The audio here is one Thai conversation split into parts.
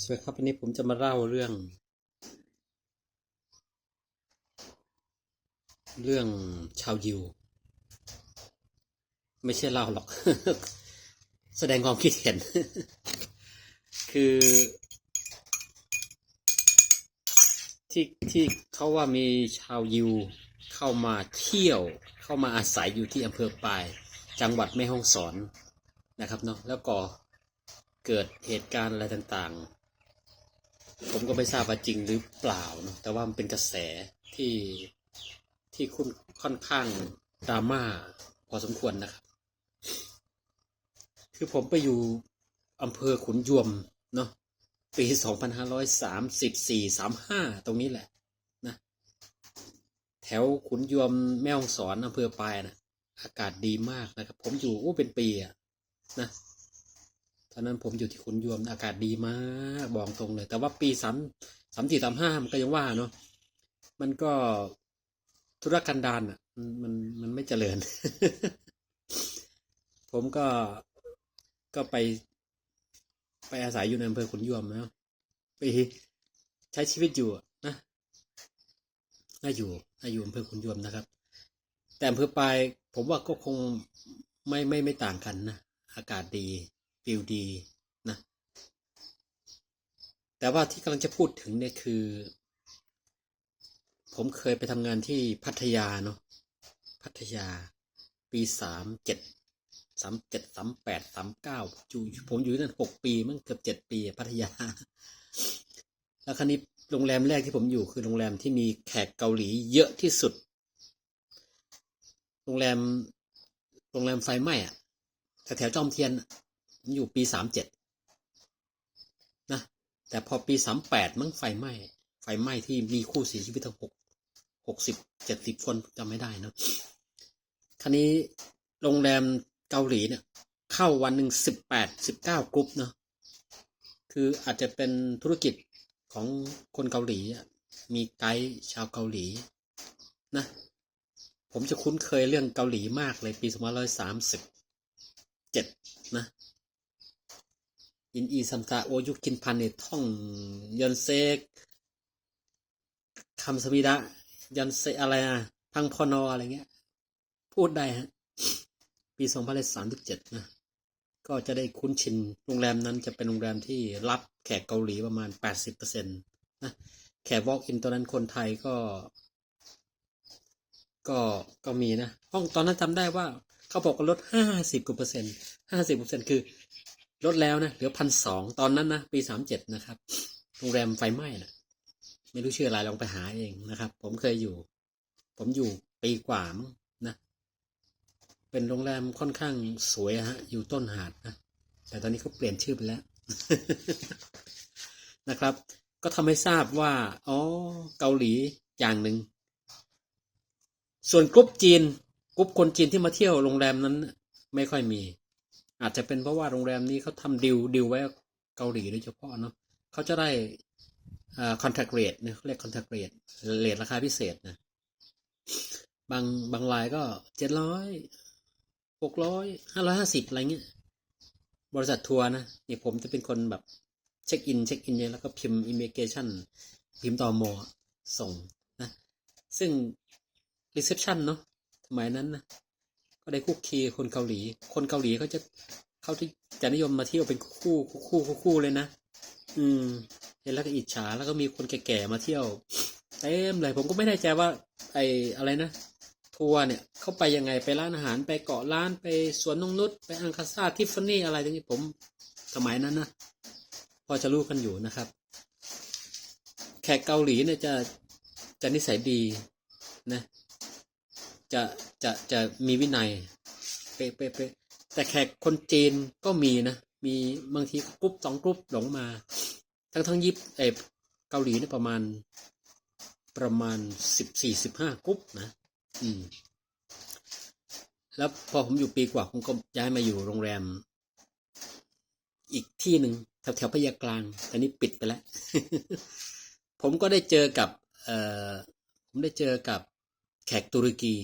สวัสดีครับวันนี้ผมจะมาเล่าเรื่อง เรื่องชาวยิว ไม่ใช่เล่าหรอก แสดงความคิดเห็น คือ ที่ที่เขาว่ามีชาวยิวเข้ามาเที่ยว เข้ามาอาศัยอยู่ที่อำเภอปาย จังหวัดแม่ฮ่องสอนนะครับเนาะแล้วก็เกิดเหตุการณ์อะไรต่างๆ ผมก็ไม่ทราบว่าจริงหรือเปล่าเนาะแต่ว่ามันเป็นกระแสที่ที่คุณค่อนข้างดราม่าพอสมควรนะครับ คือผมไปอยู่อำเภอขุนยวมเนาะปีสองพันห้าร้อยสามสิบสี่สามห้าตรงนี้แหละนะแถวขุนยวมแม่ฮ่องสอนอำเภอปลายนะอากาศดีมากนะครับ ผมอยู่โอ้เป็นปีอะนะ ตอนนั้นผมอยู่ที่ขุนยวมอากาศดีมากบอกตรงเลย แต่ว่าปีสามสามสี่สามห้ามันก็ยังว่าเนาะมันก็ธุรกันดารอะ มันมันไม่เจริญ ผมก็ก็ไป ไปอาศัยอยู่ในอำเภอขุนยวมนะไปใช้ชีวิตอยู่นะน่าอยู่น่าอยู่อำเภอขุนยวมนะครับ แต่อำเภอปลายผมว่าก็คงไม่ไม่ไม่ต่างกันนะอากาศดี ฟิลดีนะแต่ว่าที่กำลังจะพูดถึงเนี่ยคือ ผมเคยไปทำงานที่พัทยาเนาะพัทยา ปีสามเจ็ดสามเจ็ดสามแปดสามเก้าผมอยู่นั่นหกปีมั้งเกือบเจ็ดปีพัทยา แล้วคราวนี้โรงแรมแรกที่ผมอยู่คือโรงแรมที่มีแขกเกาหลีเยอะที่สุด โรงแรม โรงแรมไฟไหม้อะแถวแถวจอมเทียน อะผมอยู่ปีสามเจ็ดนะแต่พอปีสามแปดมั้งไฟไหม้ไฟไหม้ที่มีคู่เสียชีวิตทั้งหกหกสิบเจ็ดสิบคนจำไม่ได้นะคราวนี้โรงแรมเกาหลีเนี่ยเข้าวันหนึ่งสิบแปดสิบเก้ากรุ๊ปเนาะคืออาจจะเป็นธุรกิจของคนเกาหลี มีไกด์ชาวเกาหลีนะผมจะคุ้นเคยเรื่องเกาหลีมากเลยปีสองพันร้อยสามสิบเจ็ดนะ อินอีซัมตาโอยุคินพันเนี่ยท่องยอนเซกคำสวีดะยอนเซอะไรนะพังพอนออะไรเงี้ย พูดได้ฮะ ปีสองพันสามสิบเจ็ดนะ ก็จะได้คุ้นชินโรงแรมนั้นจะเป็นโรงแรมที่รับแขกเกาหลีประมาณแปดสิบเปอร์เซ็นต์นะแขกวอล์กอินตอนนั้นคนไทยก็ ก็ก็มีนะ ห้องตอนนั้นจำได้ว่า เขาบอกว่าลดห้าสิบกว่าเปอร์เซ็นต์ห้าสิบเปอร์เซ็นต์คือ ลดแล้วนะเหลือพันสองตอนนั้นนะปีสามเจ็ดนะครับโรงแรมไฟไหม้นะไม่รู้ชื่ออะไรลองไปหาเองนะครับ ผมเคยอยู่ ผมอยู่ปีกว่ามั้งนะเป็นโรงแรมค่อนข้างสวยฮะ อยู่ต้นหาดนะแต่ตอนนี้เขาเปลี่ยนชื่อไปแล้ว นะครับ ก็ทำให้ทราบว่าอ๋อเกาหลีอย่างหนึ่งส่วนกรุ๊ปจีนกรุ๊ปคนจีนที่มาเที่ยวโรงแรมนั้น ไม่ค่อยมี อาจจะเป็นเพราะว่าโรงแรมนี้เขาทำดิวดิวไว้เกาหลีโดยเฉพาะเนาะเขาจะได้คอ่า contract rate เนี่ยเขาเรียก contract rate เรทราคาพิเศษนะบางบางรายก็เจ็ดร้อยหกร้อยห้าร้อยห้าสิบอะไรเงี้ยบริษัททัวร์นะเนี่ยผมจะเป็นคนแบบเช็คอินเช็คอินเนี่ยแล้วก็พิมพ์ immigration พิมพ์ต่อมอส่งนะ ซึ่ง reception เนาะสมัยนั้นนะ ก็ได้คุกคีคนเกาหลี คนเกาหลีเขาจะเขาที่จะนิยมมาเที่ยวเป็นคู่คู่คู่คู่เลยนะอืมเห็นแล้วก็อิจฉาแล้วก็มีคนแก่ๆมาเที่ยวเต็มเลยผมก็ไม่แน่ใจว่า ไอ้อะไรนะทัวร์เนี่ยเข้าไปยังไงไปร้านอาหารไปเกาะร้านไปสวนนงนุชไปอังคาซาทิฟฟานี่อะไรอย่างนี้ผมสมัยนั้นนะพอจะรู้กันอยู่นะครับ แขกเกาหลีเนี่ยจะจะนิสัยดีนะ จะจะจะมีวินัยเป๊ะเป๊ะเป๊ะแต่แขกคนจีนก็มีนะ มีบางทีกรุ๊ปสองกรุ๊ปหลงมา ทั้งทั้งยิปเอเกาหลีเนี่ยประมาณประมาณสิบสี่สิบห้ากรุ๊ปนะ อืม แล้วพอผมอยู่ปีกว่าผมก็ย้ายมาอยู่โรงแรม อีกที่หนึ่งแถวแถวพยากลางแต่นี้ปิดไปแล้ว ผมก็ได้เจอกับ เอ่อ ผมได้เจอกับแขกตุรกี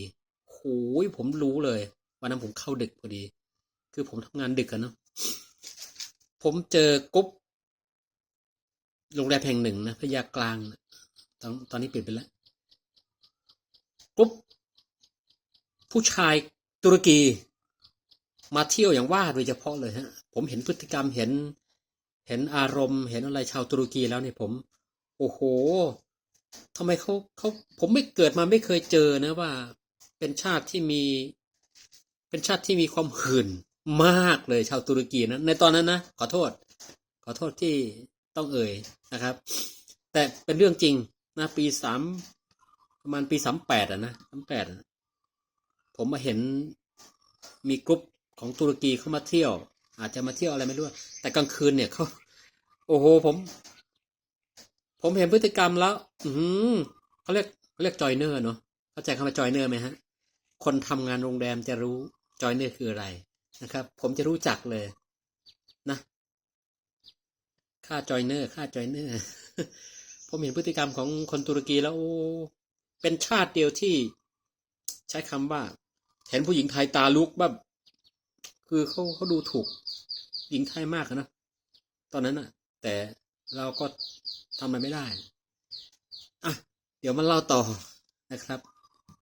หยผมรู้เลย วันนั้นผมเข้าดึกพอดี คือผมทำงานดึกอะเนาะผมเจอกรุ๊ปโรงแรมแห่งหนึ่งนะพยากลางนะตอนตอนนี้ปิดไปแล้วกรุ๊ปผู้ชายตุรกีมาเที่ยวอย่างว่าโดยเฉพาะเลยฮะ ผมเห็นพฤติกรรมเห็น เห็นอารมณ์เห็นอะไรชาวตุรกีแล้วเนี่ยผม โอ้โหทำไมเขาเขาผมไม่เกิดมาไม่เคยเจอนะว่า เป็นชาติที่มีเป็นชาติที่มีความหื่นมากเลยชาวตุรกีนะในตอนนั้นนะขอโทษ ขอโทษที่ต้องเอ่ยนะครับ แต่เป็นเรื่องจริงนะปีสามประมาณปีสามแปดอะนะสามแปดผมมาเห็นมีกลุ่มของตุรกีเข้ามาเที่ยว อาจจะมาเที่ยวอะไรไม่รู้ แต่กลางคืนเนี่ยเขาโอ้โหผม ผมเห็นพฤติกรรมแล้ว อืเขาเรียกเขาเรียกจอยเนอร์เนาะเข้าใจคำว่าจอยเนอร์ไหมฮะ คนทำงานโรงแรมจะรู้จอยเนอร์คืออะไรนะครับ ผมจะรู้จักเลยนะค่าจอยเนอร์ค่าจอยเนอร์ผมเห็นพฤติกรรมของคนตุรกีแล้วโอ้เป็นชาติเดียวที่ใช้คำว่า เห็นผู้หญิงไทยตาลุกแบบคือเขาเขาดูถูกหญิงไทยมากนะตอนนั้นอะแต่เราก็ทำอะไรไม่ได้อะเดี๋ยวมาเล่าต่อนะครับ